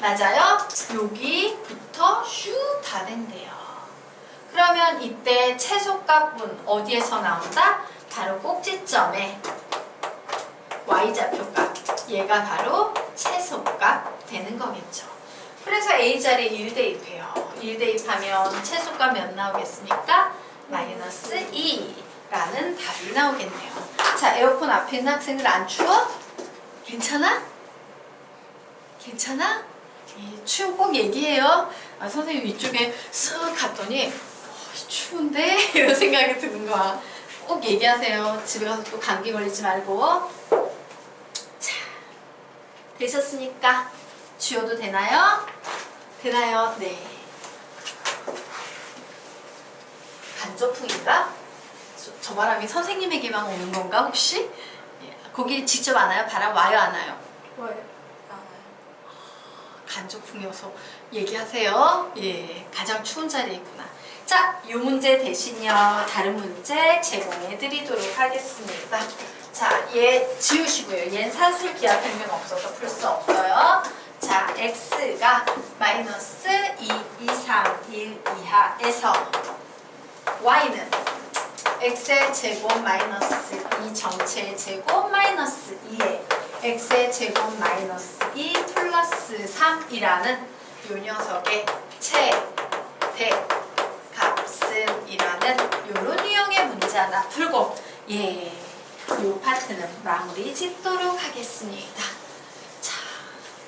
맞아요? 여기부터 슈 다 된대요. 그러면 이때 최소값은 어디에서 나온다? 바로 꼭지점에 y좌표값. 얘가 바로 최소값 되는 거겠죠. 그래서 A자리에 1 대입해요. 1 대입하면 최소값 몇 나오겠습니까? 마이너스 2라는 답이 나오겠네요. 자, 에어컨 앞에 있는 학생들 안 추워? 괜찮아? 괜찮아? 예, 추운 꼭 얘기해요. 아, 선생님 이쪽에 쓱 갔더니 어, 추운데? 이런 생각이 드는 거야. 꼭 얘기하세요. 집에 가서 또 감기 걸리지 말고. 자, 되셨습니까? 지워도 되나요? 되나요? 네. 간접풍인가? 저, 저 바람이 선생님에게만 오는 건가 혹시? 예, 거기 직접 안 와요? 바람 와요 안 와요? 왜? 간접풍이 어서 얘기하세요. 예, 가장 추운 자리에 있구나. 자, 이 문제 대신요 다른 문제 제공해 드리도록 하겠습니다. 자, 얘 지우시고요. 얘는 산술 기하 평면 없어서 풀 수 없어요. 자, x가 마이너스 2 이상 1 이하에서 y는 x의 제곱 마이너스 2 전체의 제곱 마이너스 2에 x의 제곱 마이너스 2 플러스 3이라는 요 녀석의 최대 값은 이라는 요런 유형의 문제 하나 풀고 예, 요 파트는 마무리 짓도록 하겠습니다. 자,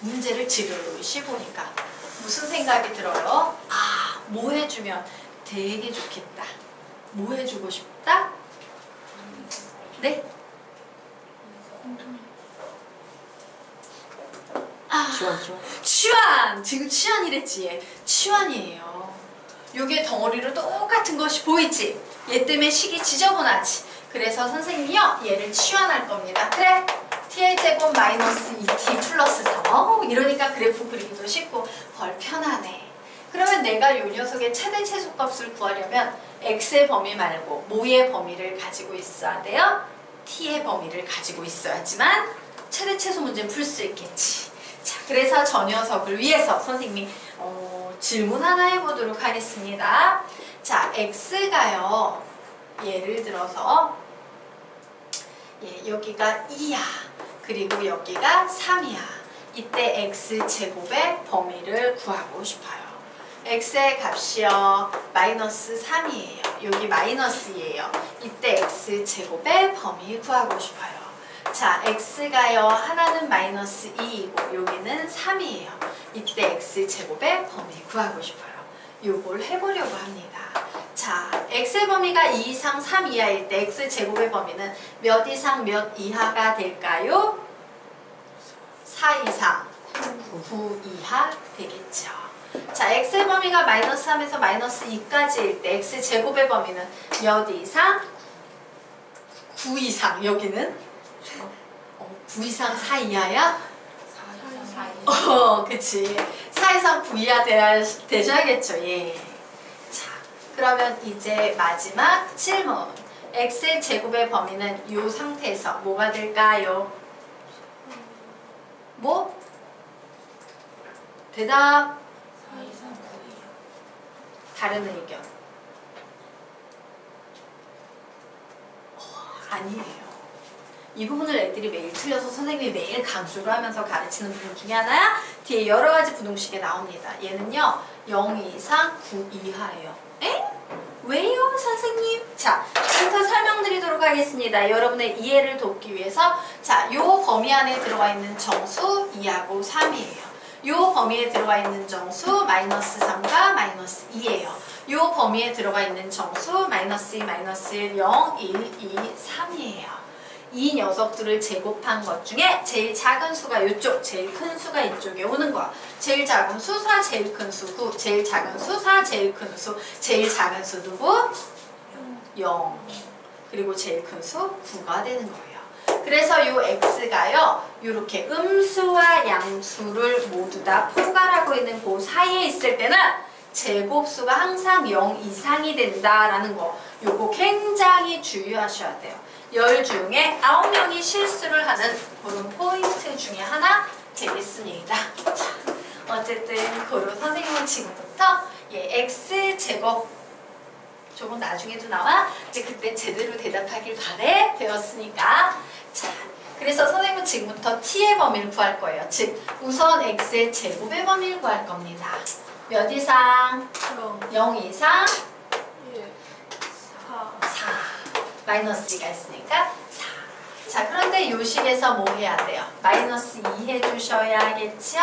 문제를 지르시 보니까 무슨 생각이 들어요? 아, 뭐 해주면 되게 좋겠다. 뭐 해주고 싶다? 네? 지원. 취환! 지금 취환이랬지 얘. 취환이에요. 요게 덩어리로 똑같은 것이 보이지? 얘 때문에 식이 지저분하지? 그래서 선생님이요 얘를 취환할 겁니다. 그래! t의 제곱 마이너스 2t 플러스 3 어우 이러니까 그래프 그리기도 쉽고 헐 편하네. 그러면 내가 요 녀석의 최대 최소값을 구하려면 x의 범위 말고 뭐의 범위를 가지고 있어야 돼요? t의 범위를 가지고 있어야지만 최대 최소 문제 풀수 있겠지. 자, 그래서 저 녀석을 위해서 선생님이 어, 질문 하나 해보도록 하겠습니다. 자, x가요. 예를 들어서 예, 여기가 2야. 그리고 여기가 3이야. 이때 x 제곱의 범위를 구하고 싶어요. x의 값이요 마이너스 3이에요. 여기 마이너스이에요. 이때 x 제곱의 범위 구하고 싶어요. 자, x가요 하나는 마이너스 2이고 여기는 3이에요. 이때 x 제곱의 범위 구하고 싶어요. 요걸 해보려고 합니다. 자, x의 범위가 2 이상 3 이하일 때 x 제곱의 범위는 몇 이상 몇 이하가 될까요? 4 이상 9 이하 되겠죠. 자, x의 범위가 마이너스 3에서 마이너스 2까지일 때 x 제곱의 범위는 몇 이상 9 이상 여기는 어, 9 이상 4 이하야? 어, 그치. 4 이상 9 이하 돼야, 되셔야겠죠, 예. 자, 그러면 이제 마지막 질문. x의 제곱의 범위는 이 상태에서 뭐가 될까요? 뭐? 대답. 다른 의견. 어, 아니에요. 이 부분을 애들이 매일 틀려서 선생님이 매일 강조를 하면서 가르치는 부분 중에 하나야. 뒤에 여러 가지 부동식이 나옵니다. 얘는요, 0 이상 9 이하예요. 에? 왜요, 선생님? 자, 지금부터 설명드리도록 하겠습니다. 여러분의 이해를 돕기 위해서 자, 요 범위 안에 들어가 있는 정수 2하고 3이에요. 요 범위에 들어가 있는 정수 마이너스 3과 마이너스 2예요. 요 범위에 들어가 있는 정수 마이너스 2, 마이너스 1, 0, 1, 2, 3이에요. 이 녀석들을 제곱한 것 중에 제일 작은 수가 이쪽, 제일 큰 수가 이쪽에 오는 거야. 제일 작은 수 4, 제일 큰 수 9, 제일 작은 수 4, 제일 큰 수, 제일 작은 수 누구? 0. 그리고 제일 큰 수 9가 되는 거예요. 그래서 요 x가요, 이렇게 음수와 양수를 모두 다 포괄하고 있는 그 사이에 있을 때는 제곱수가 항상 0 이상이 된다라는 거. 요거 굉장히 주의하셔야 돼요. 열 중에 9명이 실수를 하는 그런 포인트 중에 하나 되겠습니다. 자, 어쨌든 고로 선생님은 지금부터 예, x 제곱 조금 나중에도 나와. 근데 그때 제대로 대답하길 바래 배웠으니까. 자, 그래서 선생님은 지금부터 t의 범위를 구할 거예요. 즉 우선 x의 제곱의 범위를 구할 겁니다. 몇 이상? 0 이상? 4. 마이너스 2가 있으니까 4. 자, 그런데 요 식에서 뭐 해야 돼요? 마이너스 2 해주셔야겠죠?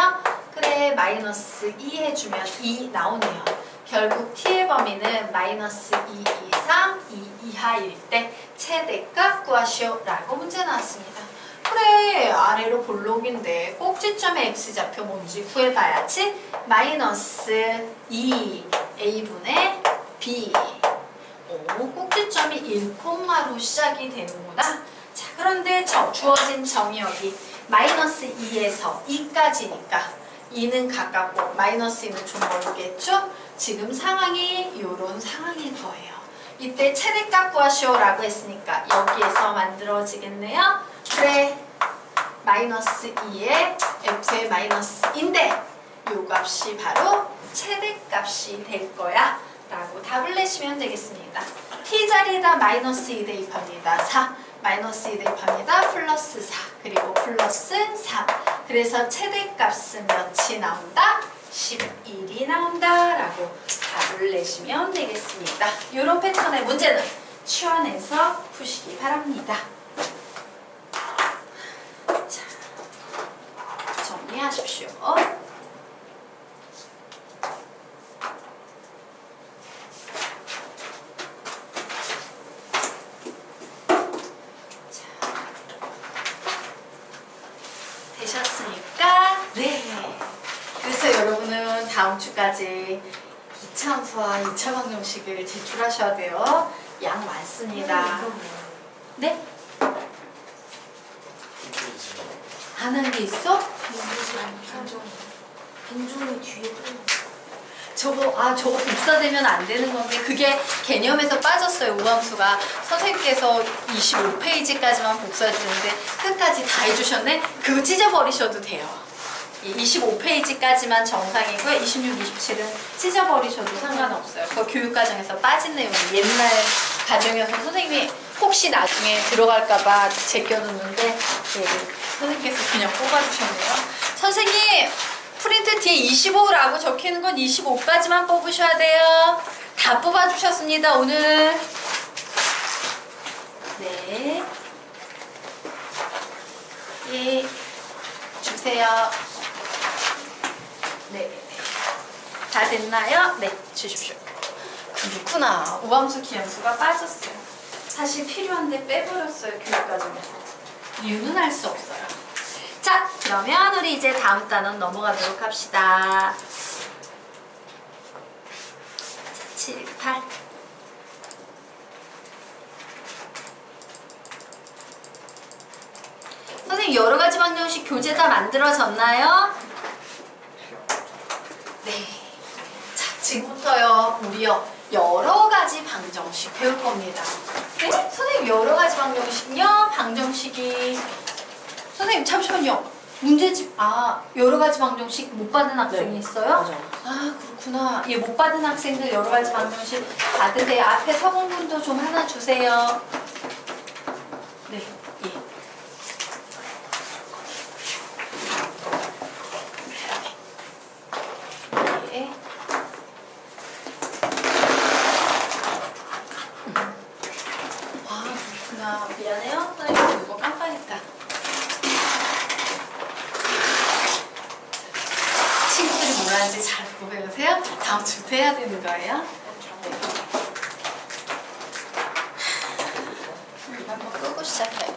그래, 마이너스 2 해주면 2 나오네요. 결국 t의 범위는 마이너스 2 이상 2 이하일 때 최대값 구하시오 라고 문제 나왔습니다. 그래, 아래로 볼록인데 꼭지점의 x좌표 뭔지 구해봐야지. 마이너스 2 a분의 b 오, 꼭지점이 1콤마로 시작이 되는구나. 자, 그런데 저 주어진 정의역이 마이너스 2에서 2까지니까 2는 가깝고 마이너스 2는 좀 멀겠죠? 지금 상황이 이런 상황일 거예요. 이때 최대값 구하시오라고 했으니까 여기에서 만들어지겠네요. 그래, 마이너스 2에 f의 마이너스 인데 요 값이 바로 최대값이 될 거야. 라고 답을 내시면 되겠습니다. t 자리에다 마이너스 2 대입 합니다. 4 마이너스 2 대입 합니다. 플러스 4 그리고 플러스 3 그래서 최대값은 몇이 나온다? 11이 나온다 라고 답을 내시면 되겠습니다. 이런 패턴의 문제는 취원해서 푸시기 바랍니다. 자, 정리하십시오. 12시까지 2차함수와 2차 방정식을 제출하셔야 돼요. 양 많습니다. 네? 안 한 게 있어? 빈종이 뒤에 저거 아 저거 복사되면 안 되는 건데 그게 개념에서 빠졌어요 오함수가 선생님께서 25페이지까지만 복사해주는데 끝까지 다 해주셨네 그거 찢어버리셔도 돼요 25페이지까지만 정상이고요 26, 27은 찢어버리셔도 상관없어요 그 교육 과정에서 빠진 내용이 옛날 과정이어서 선생님이 혹시 나중에 들어갈까봐 제껴놓는데 네, 선생님께서 그냥 뽑아주셨네요 선생님 프린트 뒤에 25라고 적히는 건 25까지만 뽑으셔야 돼요. 다 뽑아주셨습니다, 오늘. 네. 예. 주세요. 네. 다 됐나요? 네, 주십시오. 그렇구나. 우함수, 기함수가 빠졌어요. 사실 필요한데 빼버렸어요, 교육과정에서. 이유는 알 수 없어요. 자, 그러면 우리 이제 다음 단원 넘어가도록 합시다. 7, 8. 선생님 여러 가지 방정식 교재 다 만들어졌나요? 네. 자, 지금부터요, 우리요, 여러 가지 방정식 배울 겁니다. 네? 선생님 여러 가지 방정식요? 방정식이 선생님 잠시만요. 문제집 아 여러 가지 방정식 못 받은 학생이 네. 있어요? 맞아요. 아 그렇구나. 예 못 받은 학생들 여러 가지 방정식 받으세요. 앞에 서공분도 좀 하나 주세요. 네 예. 예. 아 그렇구나. 미안해요. 선생님 이거 깜빡했다. 친구들이 뭘 하는지 잘 보고 배우세요. 다음 주부터 해야 되는 거예요. 한번 끄고 시작해요.